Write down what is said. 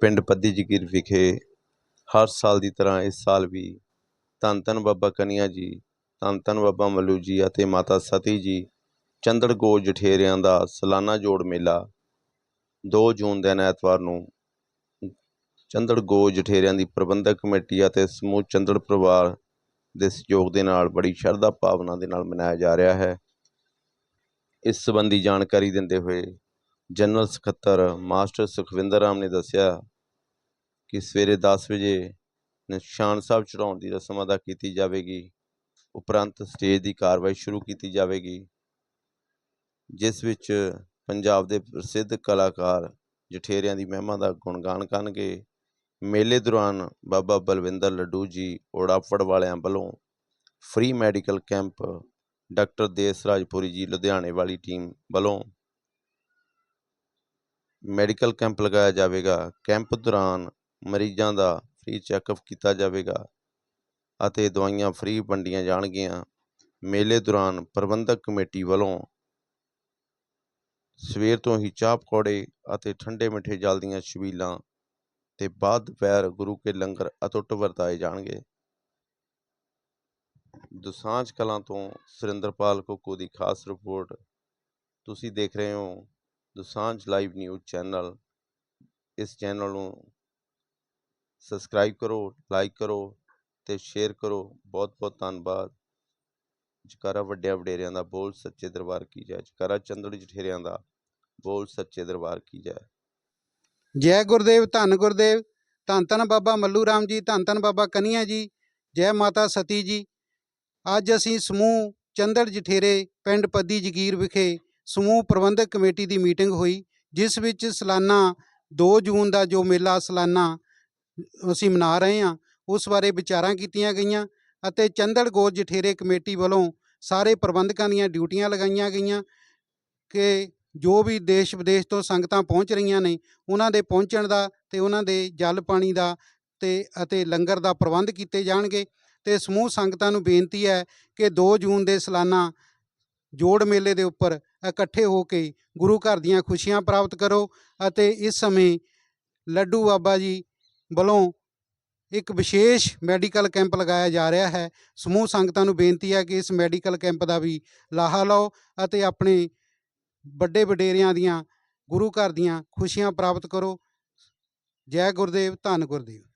ਪਿੰਡ ਪੱਦੀ ਜਗੀਰ ਵਿਖੇ ਹਰ ਸਾਲ ਦੀ ਤਰ੍ਹਾਂ ਇਸ ਸਾਲ ਵੀ ਧੰਨ ਧੰਨ ਬਾਬਾ ਕਨੀਆ ਜੀ ਧੰਨ ਧੰਨ ਬਾਬਾ ਮੱਲੂ ਜੀ ਅਤੇ ਮਾਤਾ ਸਤੀ ਜੀ ਚੰਦੜਗੋ ਜਠੇਰਿਆਂ ਦਾ ਸਾਲਾਨਾ ਜੋੜ ਮੇਲਾ 2 ਜੂਨ ਦਿਨ ਐਤਵਾਰ ਨੂੰ ਚੰਦੜਗੋ ਜਠੇਰਿਆਂ ਦੀ ਪ੍ਰਬੰਧਕ ਕਮੇਟੀ ਅਤੇ ਸਮੂਹ ਚੰਦੜ ਪਰਿਵਾਰ ਦੇ ਸਹਿਯੋਗ ਦੇ ਨਾਲ ਬੜੀ ਸ਼ਰਧਾ ਭਾਵਨਾ ਦੇ ਨਾਲ ਮਨਾਇਆ ਜਾ ਰਿਹਾ ਹੈ। ਇਸ ਸੰਬੰਧੀ ਜਾਣਕਾਰੀ ਦਿੰਦੇ ਹੋਏ ਜਨਰਲ ਸਕੱਤਰ ਮਾਸਟਰ ਸੁਖਵਿੰਦਰ ਰਾਮ ਨੇ ਦੱਸਿਆ ਕਿ ਸਵੇਰੇ 10 ਵਜੇ ਨਿਸ਼ਾਨ ਸਾਹਿਬ ਚੜਾਉਣ ਦੀ ਰਸਮ ਅਦਾ ਕੀਤੀ ਜਾਵੇਗੀ। ਉਪਰੰਤ ਸਟੇਜ ਦੀ ਕਾਰਵਾਈ ਸ਼ੁਰੂ ਕੀਤੀ ਜਾਵੇਗੀ, ਜਿਸ ਵਿੱਚ ਪੰਜਾਬ ਦੇ ਪ੍ਰਸਿੱਧ ਕਲਾਕਾਰ, ਜਠੇਰਿਆਂ ਦੀ ਮਹਿਮਾ ਦਾ ਗੁਣਗਾਨ ਕਰਨਗੇ। ਮੇਲੇ ਦੌਰਾਨ ਬਾਬਾ ਬਲਵਿੰਦਰ ਲੱਡੂ ਜੀ, ਓੜਾਫੜ ਵਾਲਿਆਂ ਵੱਲੋਂ ਫ੍ਰੀ ਮੈਡੀਕਲ ਕੈਂਪ ਡਾਕਟਰ ਦੇਸ ਰਾਜਪੁਰੀ ਜੀ, ਲੁਧਿਆਣੇ ਵਾਲੀ ਟੀਮ ਵੱਲੋਂ ਮੈਡੀਕਲ ਕੈਂਪ ਲਗਾਇਆ ਜਾਵੇਗਾ। ਕੈਂਪ ਦੌਰਾਨ ਮਰੀਜ਼ਾਂ ਦਾ ਫ੍ਰੀ ਚੈੱਕਅਪ ਕੀਤਾ ਜਾਵੇਗਾ ਅਤੇ ਦਵਾਈਆਂ ਫ੍ਰੀ ਵੰਡੀਆਂ ਜਾਣਗੀਆਂ। ਮੇਲੇ ਦੌਰਾਨ ਪ੍ਰਬੰਧਕ ਕਮੇਟੀ ਵੱਲੋਂ ਸਵੇਰ ਤੋਂ ਹੀ ਚਾਹ ਪਕੌੜੇ ਅਤੇ ਠੰਡੇ ਮਿੱਠੇ ਜਲ ਦੀਆਂ ਛਬੀਲਾਂ ਤੇ ਬਾਅਦ ਦੁਪਹਿਰ ਗੁਰੂ ਕੇ ਲੰਗਰ ਅਟੁੱਟ ਵਰਤਾਏ ਜਾਣਗੇ। ਦੁਸਾਂਝ ਕਲਾਂ ਤੋਂ ਸੁਰਿੰਦਰਪਾਲ ਕੋਕੂ ਦੀ ਖਾਸ ਰਿਪੋਰਟ ਤੁਸੀਂ ਦੇਖ ਰਹੇ ਹੋ ਦੁਸਾਂਝ ਲਾਈਵ ਨਿਊਜ਼ ਚੈਨਲ। ਇਸ ਚੈਨਲ ਨੂੰ ਸਬਸਕ੍ਰਾਈਬ ਕਰੋ ਲਾਈਕ ਕਰੋ ਤੇ ਸ਼ੇਅਰ ਕਰੋ। ਬਹੁਤ ਬਹੁਤ ਧੰਨਵਾਦ। ਜਕਾਰਾ ਵੱਡਿਆਂ ਵਡੇਰਿਆਂ ਦਾ, ਬੋਲ ਸੱਚੇ ਦਰਬਾਰ ਕੀ ਜੈ। ਜਕਾਰਾ ਚੰਦੜੀ ਜਠੇਰਿਆਂ ਦਾ, ਬੋਲ ਸੱਚੇ ਦਰਬਾਰ ਕੀ ਜੈ। ਜੈ ਗੁਰਦੇਵ, ਧੰਨ ਗੁਰਦੇਵ। ਧੰਨ ਧੰਨ ਬਾਬਾ ਮੱਲੂ ਰਾਮ ਜੀ, ਧੰਨ ਧੰਨ ਬਾਬਾ ਕਨੀਆ ਜੀ। ਜੈ ਮਾਤਾ ਸਤੀ ਜੀ। ਅੱਜ ਅਸੀਂ ਸਮੂਹ ਚੰਦੜ ਜਠੇਰੇ, ਪਿੰਡ ਪੱਦੀ ਜਗੀਰ ਵਿਖੇ ਸਮੂਹ ਪ੍ਰਬੰਧਕ ਕਮੇਟੀ ਦੀ ਮੀਟਿੰਗ ਹੋਈ, ਜਿਸ ਵਿੱਚ ਸਾਲਾਨਾ 2 ਜੂਨ ਦਾ ਜੋ ਮੇਲਾ ਸਾਲਾਨਾ ਅਸੀਂ ਮਨਾ ਰਹੇ ਹਾਂ, ਉਸ ਬਾਰੇ ਵਿਚਾਰਾਂ ਕੀਤੀਆਂ ਗਈਆਂ ਅਤੇ ਚੰਦੜ ਗੋਜ ਜਠੇਰੇ ਕਮੇਟੀ ਵੱਲੋਂ ਸਾਰੇ ਪ੍ਰਬੰਧਕਾਂ ਦੀਆਂ ਡਿਊਟੀਆਂ ਲਗਾਈਆਂ ਗਈਆਂ ਕਿ ਜੋ ਵੀ ਦੇਸ਼ ਵਿਦੇਸ਼ ਤੋਂ ਸੰਗਤਾਂ ਪਹੁੰਚ ਰਹੀਆਂ ਨੇ, ਉਹਨਾਂ ਦੇ ਪਹੁੰਚਣ ਦਾ ਤੇ ਉਹਨਾਂ ਦੇ ਜਲ ਪਾਣੀ ਦਾ ਤੇ ਅਤੇ ਲੰਗਰ ਦਾ ਪ੍ਰਬੰਧ ਕੀਤੇ ਜਾਣਗੇ ਤੇ ਸਮੂਹ ਸੰਗਤਾਂ ਨੂੰ ਬੇਨਤੀ ਹੈ ਕਿ 2 ਜੂਨ ਦੇ ਸਾਲਾਨਾ ਜੋੜ ਮੇਲੇ ਦੇ ਉੱਪਰ ਇਕੱਠੇ ਹੋ ਕੇ ਗੁਰੂ ਘਰ ਦੀਆਂ ਖੁਸ਼ੀਆਂ ਪ੍ਰਾਪਤ ਕਰੋ ਅਤੇ ਇਸ ਸਮੇਂ ਲੱਡੂ ਬਾਬਾ ਜੀ ਵੱਲੋਂ ਇੱਕ ਵਿਸ਼ੇਸ਼ ਮੈਡੀਕਲ ਕੈਂਪ ਲਗਾਇਆ ਜਾ ਰਿਹਾ ਹੈ। ਸਮੂਹ ਸੰਗਤਾਂ ਨੂੰ ਬੇਨਤੀ ਹੈ ਕਿ ਇਸ ਮੈਡੀਕਲ ਕੈਂਪ ਦਾ ਵੀ ਲਾਹਾ ਲਓ ਅਤੇ ਆਪਣੇ ਵੱਡੇ ਵਡੇਰਿਆਂ ਦੀਆਂ, ਗੁਰੂ ਘਰ ਦੀਆਂ ਖੁਸ਼ੀਆਂ ਪ੍ਰਾਪਤ ਕਰੋ। ਜੈ ਗੁਰਦੇਵ, ਧੰਨ ਗੁਰਦੇਵ।